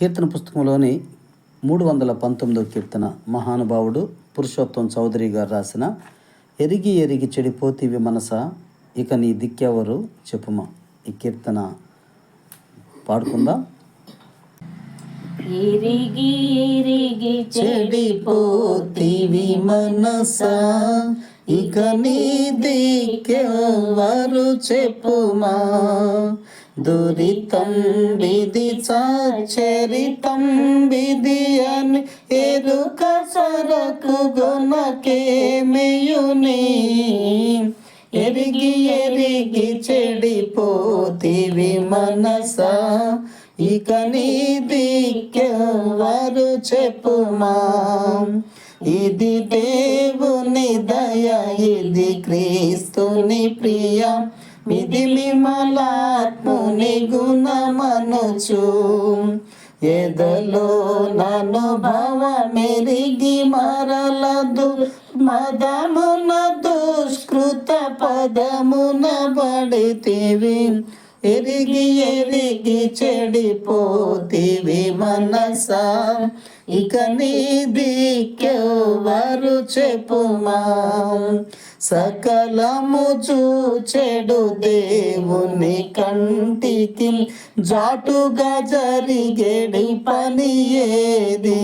కీర్తన పుస్తకంలోని మూడు వందల పంతొమ్మిదో కీర్తన మహానుభావుడు పురుషోత్తం చౌదరి గారు రాసిన ఎరిగి ఎరిగి చెడిపోతీవి మనస ఇక నీ దిక్కెవరు చెప్పుమా. ఈ కీర్తన పాడుకుందాం. ఇరిగి ఇరిగి చెడిపోతీవి మనసా ఇక నీ దిక్కెవరు చెప్పుమా. దురితం విధి చరితం విధి అని ఎరుక సరకు గొనకేమియుని ఎరిగి ఎరిగి చెడిపోతివి మనసా. ఇక నీ దిక్కెవరు చెప్పుమా? ఇది దేవుని దయ ఇది క్రీస్తుని ప్రియ. మిది విమలాత్ముని గుణమనుచు. ఎదలో నన్ను భవ మెరిగి మరలదు మదమున దుష్కృత పదమున బడితివి ఎరిగి ఎరిగి చెడిపోతివి మనసా. ఇక నీ దిక్కెవరు చెప్పుమా. సకలము చూచెడు దేవుని కంటికి జాటుగా జరిగేడి పని ఏది?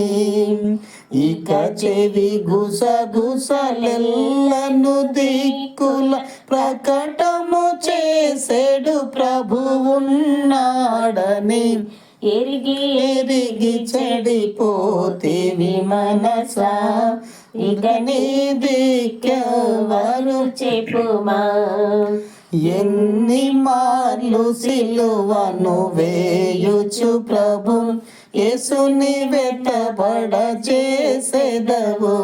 ఇక చెవి గుస గుసలెల్లను దిక్కుల ప్రకటము చేసేడు ప్రభువున్నాడని ఎరిగి ఎరిగి చెడిపోతేవి మనసా. ఇక నీ దిక్కెవరు చెప్పుమా? ఎన్ని మార్లు సిలువను వేయుచు ప్రభు? యేసుని వెతబడ చేసేదవు.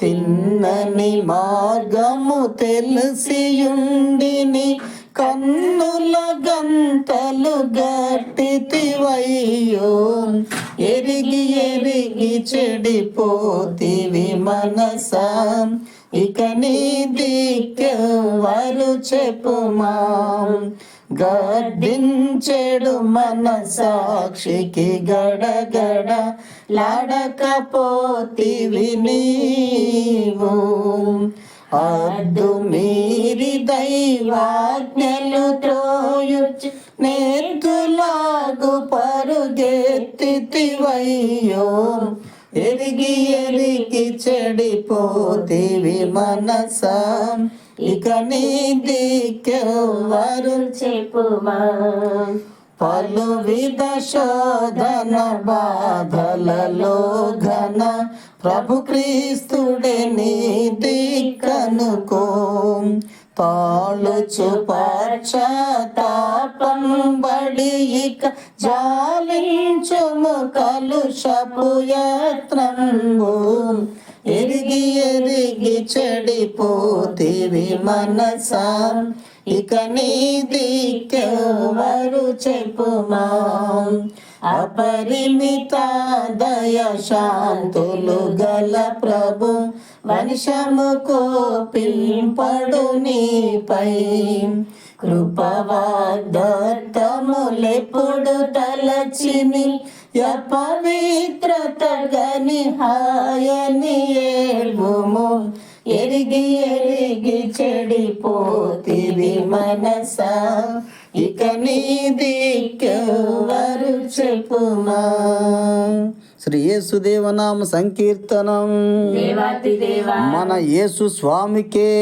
తిన్నని మార్గము తెలిసియుండిని. కన్నుల గంతలు గట్టితివయ్యో ఎరిగి ఎరిగి చెడిపోతివి మనసా. ఇక నీ దిక్కెవరు చెప్పుమా. గడ్డించెడు మన సాక్షికి గడగడ లాడకపోతివి నీవు. అద్దు మీరి దైవాజ్ఞలు త్రోయుచు నేర్తులాగు పరుగెత్తివయ్యో ఎరిగి ఎరిగి చెడిపోతివి మనస. ఇక నీ దిక్కెవరు చెప్పుమా. పలు విధ శోధన బాధలలో ఘన ప్రభు క్రీస్తుడే నీ దిక్కనుకో తాళుచు పశ్చాత్తాపం ఇక జాలించుము కలుషపు యత్నంబు. ఎరిగి ఎరిగి చెడిపోతివి మనస. ఇక నీ దిక్కెవరు చెప్పుమా. అపరిమిత దయ శాంతులు గల ప్రభు వంశము కోపింపడు నీపై. కృపవాదత్తములెప్పుడు తలచిని అపవిత్రత గని హాయని ఏల్వుము ఎరిగి ఎరిగి చెడిపోతివి మనసా ఇక నీ దిక్కెవరు చెప్పుమా. శ్రీ యేసుదేవనామ సంకీర్తనం. మన యేసు స్వామికే.